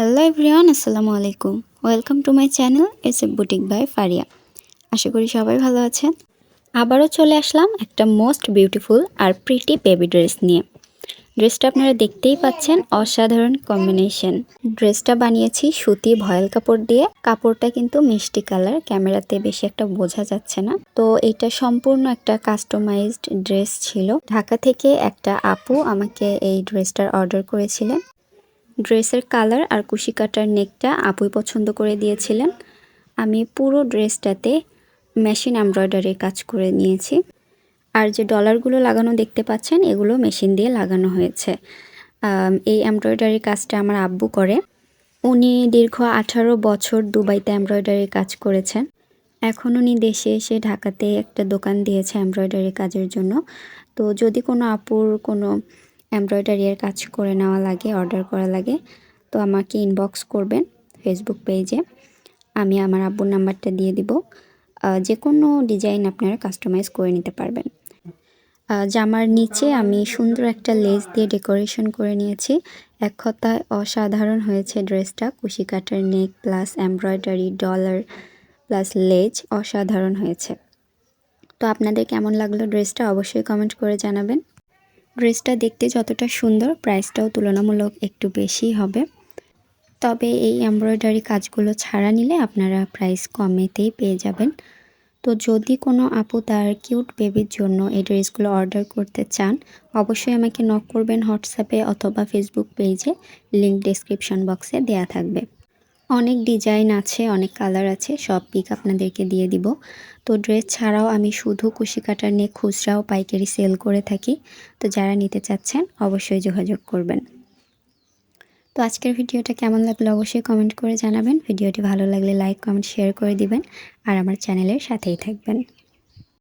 Hello everyone আসসালামু আলাইকুম welcome to my channel S A boutique by Faria আশা করি সবাই ভালো আছেন। আবারও চলে আসলাম একটা মোস্ট বিউটিফুল আর প্রিটি বেবি ড্রেস নিয়ে। ড্রেসটা আপনারা দেখতেই পাচ্ছেন, অসাধারণ কম্বিনেশন ড্রেসটা বানিয়েছি সুতি ভয়েল কাপড় দিয়ে। কাপড়টা কিন্তু মিষ্টি কালার, ক্যামেরাতে বেশি একটা বোঝা যাচ্ছে না। তো এটা সম্পূর্ণ একটা কাস্টমাইজড ড্রেস ছিল। ঢাকা থেকে একটা আপু আমাকে এই ড্রেসটার অর্ডার করেছিলেন। ড্রেসের কালার আর কুশি কাটার নেকটা আপুই পছন্দ করে দিয়েছিলেন। আমি পুরো ড্রেসটাতে মেশিন এমব্রয়ডারির কাজ করে নিয়েছি। আর যে ডলারগুলো লাগানো দেখতে পাচ্ছেন, এগুলো মেশিন দিয়ে লাগানো হয়েছে। এই এমব্রয়ডারির কাজটা আমার আব্বু করে। উনি দীর্ঘ আঠারো বছর দুবাইতে এমব্রয়ডারির কাজ করেছেন। এখন উনি দেশে এসে ঢাকাতে একটা দোকান দিয়েছে এমব্রয়ডারি কাজের জন্য। তো যদি কোনো আপুর কোনো এমব্রয়ডারির কাজ করে নেওয়া লাগে, অর্ডার করা লাগে। তো আমাকে ইনবক্স করবেন ফেসবুক পেজে আমি আমার আব্বুর নাম্বারটা দিয়ে দিব। যে কোনো ডিজাইন আপনারা কাস্টমাইজ করে নিতে পারবেন। জামার নিচে আমি সুন্দর একটা লেস দিয়ে ডেকোরেশন করে নিয়েছি। এক কথায় অসাধারণ হয়েছে ড্রেসটা। কুশি কাটার neck plus embroidery collar plus lace অসাধারণ হয়েছে। তো আপনাদের কেমন লাগল ড্রেসটা অবশ্যই কমেন্ট করে জানাবেন। ড্রেসটা দেখতে যতটা সুন্দর প্রাইসটাও তুলনামূলক একটু বেশি হবে। তবে এই এমব্রয়ডারি কাজগুলো ছাড়া নিলে আপনারা প্রাইস কমেতেই পেয়ে যাবেন। তো যদি কোনো আপু তার কিউট বেবির জন্য এই ড্রেসগুলো অর্ডার করতে চান, অবশ্যই আমাকে নক করবেন হোয়াটসঅ্যাপে অথবা ফেসবুক পেজে লিঙ্ক ডিসক্রিপশন বক্সে দেয়া থাকবে। অনেক ডিজাইন আছে, অনেক কালার আছে, সব পিক আপনাদেরকে দিয়ে দিব। তো ড্রেস ছাড়াও আমি শুধু কুশি কাটার নিয়ে খুচরাও পাইকারি সেল করে থাকি। তো যারা নিতে চাচ্ছেন অবশ্যই যোগাযোগ করবেন। তো আজকের ভিডিওটা কেমন লাগল অবশ্যই কমেন্ট করে জানাবেন। ভিডিওটি ভালো লাগলে লাইক কমেন্ট শেয়ার করে দিবেন। আর আমার চ্যানেলের সাথেই থাকবেন।